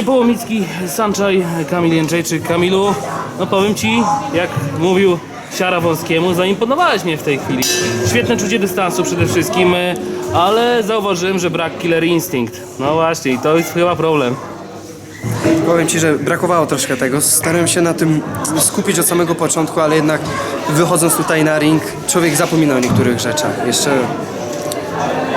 Niepołomicki, Sanczaj, Kamil Jędrzejczyk. Kamilu, no powiem Ci, jak mówił Siara Wąskiemu, zaimponowałeś mnie w tej chwili. Świetne czucie dystansu przede wszystkim, ale zauważyłem, że brak killer instinct. No właśnie, to jest chyba problem. Powiem Ci, że brakowało troszkę tego. Starałem się na tym skupić od samego początku, ale jednak wychodząc tutaj na ring, człowiek zapomina o niektórych rzeczach. Jeszcze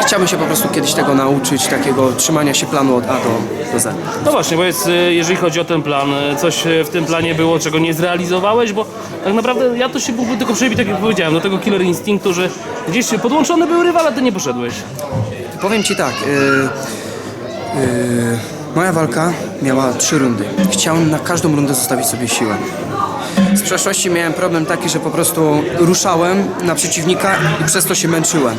chciałbym się po prostu kiedyś tego nauczyć, takiego trzymania się planu od A do, do Z. No właśnie, bo jest, e, jeżeli chodzi o ten plan, e, coś e, w tym planie było, czego nie zrealizowałeś, bo tak naprawdę ja to się mógłbym tylko przebić, tak jak powiedziałem, do tego killer instinktu, że gdzieś podłączony był rywal, a ty nie poszedłeś. Powiem Ci tak. Yy, yy, moja walka miała trzy rundy. Chciałem na każdą rundę zostawić sobie siłę. Z przeszłości miałem problem taki, że po prostu ruszałem na przeciwnika i przez to się męczyłem.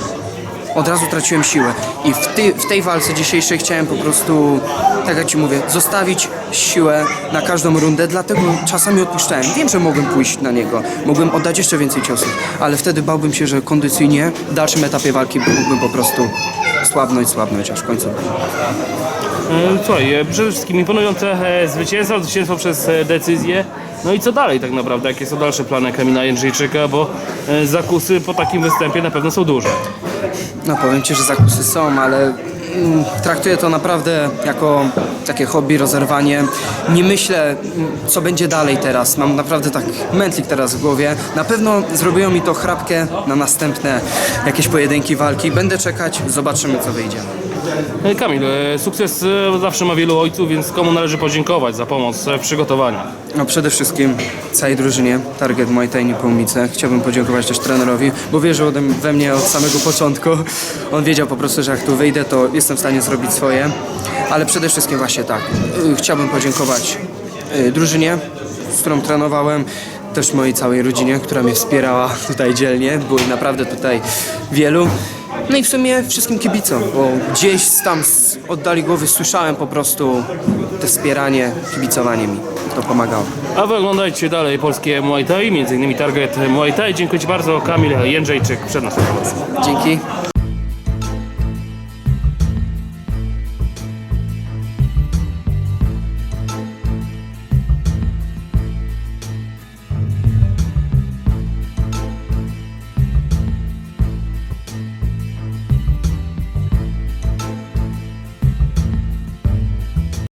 Od razu traciłem siłę. I w, ty, w tej walce dzisiejszej chciałem po prostu, tak jak Ci mówię, zostawić siłę na każdą rundę, dlatego czasami odpuszczałem. Wiem, że mogłem pójść na niego, mogłem oddać jeszcze więcej ciosów, ale wtedy bałbym się, że kondycyjnie w dalszym etapie walki mógłbym po prostu słabnąć, słabnąć, aż w końcu. E, Słuchaj, e, przede wszystkim imponujące e, zwycięstwo, zwycięstwo przez e, decyzję. No i co dalej tak naprawdę? Jakie są dalsze plany Kamila Jędrzejczyka? Bo zakusy po takim występie na pewno są duże. No powiem Ci, że zakusy są, ale mm, traktuję to naprawdę jako takie hobby, rozerwanie. Nie myślę, mm, co będzie dalej teraz. Mam naprawdę tak mętlik teraz w głowie. Na pewno zrobiło mi to chrapkę na następne jakieś pojedynki, walki. Będę czekać, zobaczymy co wyjdzie. E, Kamil, e, sukces e, zawsze ma wielu ojców, więc komu należy podziękować za pomoc w przygotowaniu? No przede wszystkim całej drużynie Target Muay Thai Niepołomice. Chciałbym podziękować też trenerowi, bo wierzył we mnie od samego początku. On wiedział po prostu, że jak tu wyjdę, to jestem w stanie zrobić swoje. Ale przede wszystkim właśnie tak. Chciałbym podziękować drużynie, z którą trenowałem, też mojej całej rodzinie, która mnie wspierała tutaj dzielnie. Było naprawdę tutaj wielu. No i w sumie wszystkim kibicom, bo gdzieś tam z oddali głowy słyszałem po prostu te wspieranie, kibicowanie mi. To pomagało. A wy oglądajcie dalej polskie Muay Thai, między innymi Target Muay Thai. Dziękuję Ci bardzo, Kamil Jędrzejczyk przed naszą promocją. Dzięki.